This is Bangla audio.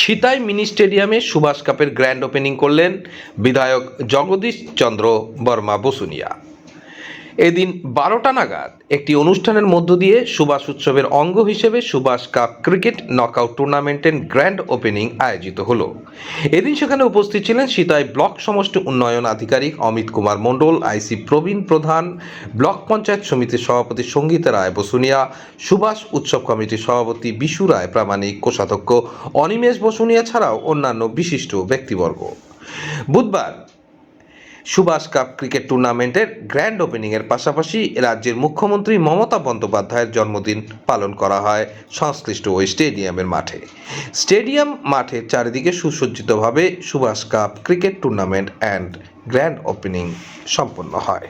সিতাই মিনি স্টেডিয়ামে সুভাষ কাপের গ্র্যান্ড ওপেনিং করলেন বিধায়ক জগদীশ চন্দ্র বর্মা বসুনিয়া। এদিন বারোটা নাগাদ একটি অনুষ্ঠানের মধ্য দিয়ে সুভাষ উৎসবের অঙ্গ হিসেবে সুভাষ কাপ ক্রিকেট নকআউট টুর্নামেন্টের গ্র্যান্ড ওপেনিং আয়োজিত হলো। এদিন সেখানে উপস্থিত ছিলেন সিতাই ব্লক সমষ্টি উন্নয়ন আধিকারিক অমিত কুমার মণ্ডল, আইসি প্রবীণ প্রধান, ব্লক পঞ্চায়েত সমিতির সভাপতি সঙ্গীতা রায় বসুনিয়া সুভাষ উৎসব কমিটির সভাপতি বিশু রায় প্রামাণিক, কোষাধ্যক্ষ অনিমেষ বসুনিয়া ছাড়াও অন্যান্য বিশিষ্ট ব্যক্তিবর্গ। বুধবার সুভাষ কাপ ক্রিকেট টুর্নামেন্টের গ্র্যান্ড ওপেনিংয়ের পাশাপাশি রাজ্যের মুখ্যমন্ত্রী মমতা বন্দ্যোপাধ্যায়ের জন্মদিন পালন করা হয় সংশ্লিষ্ট ওই স্টেডিয়ামের মাঠে। স্টেডিয়াম মাঠের চারিদিকে সুসজ্জিতভাবে Subhash cup cricket tournament and grand opening সম্পন্ন হয়।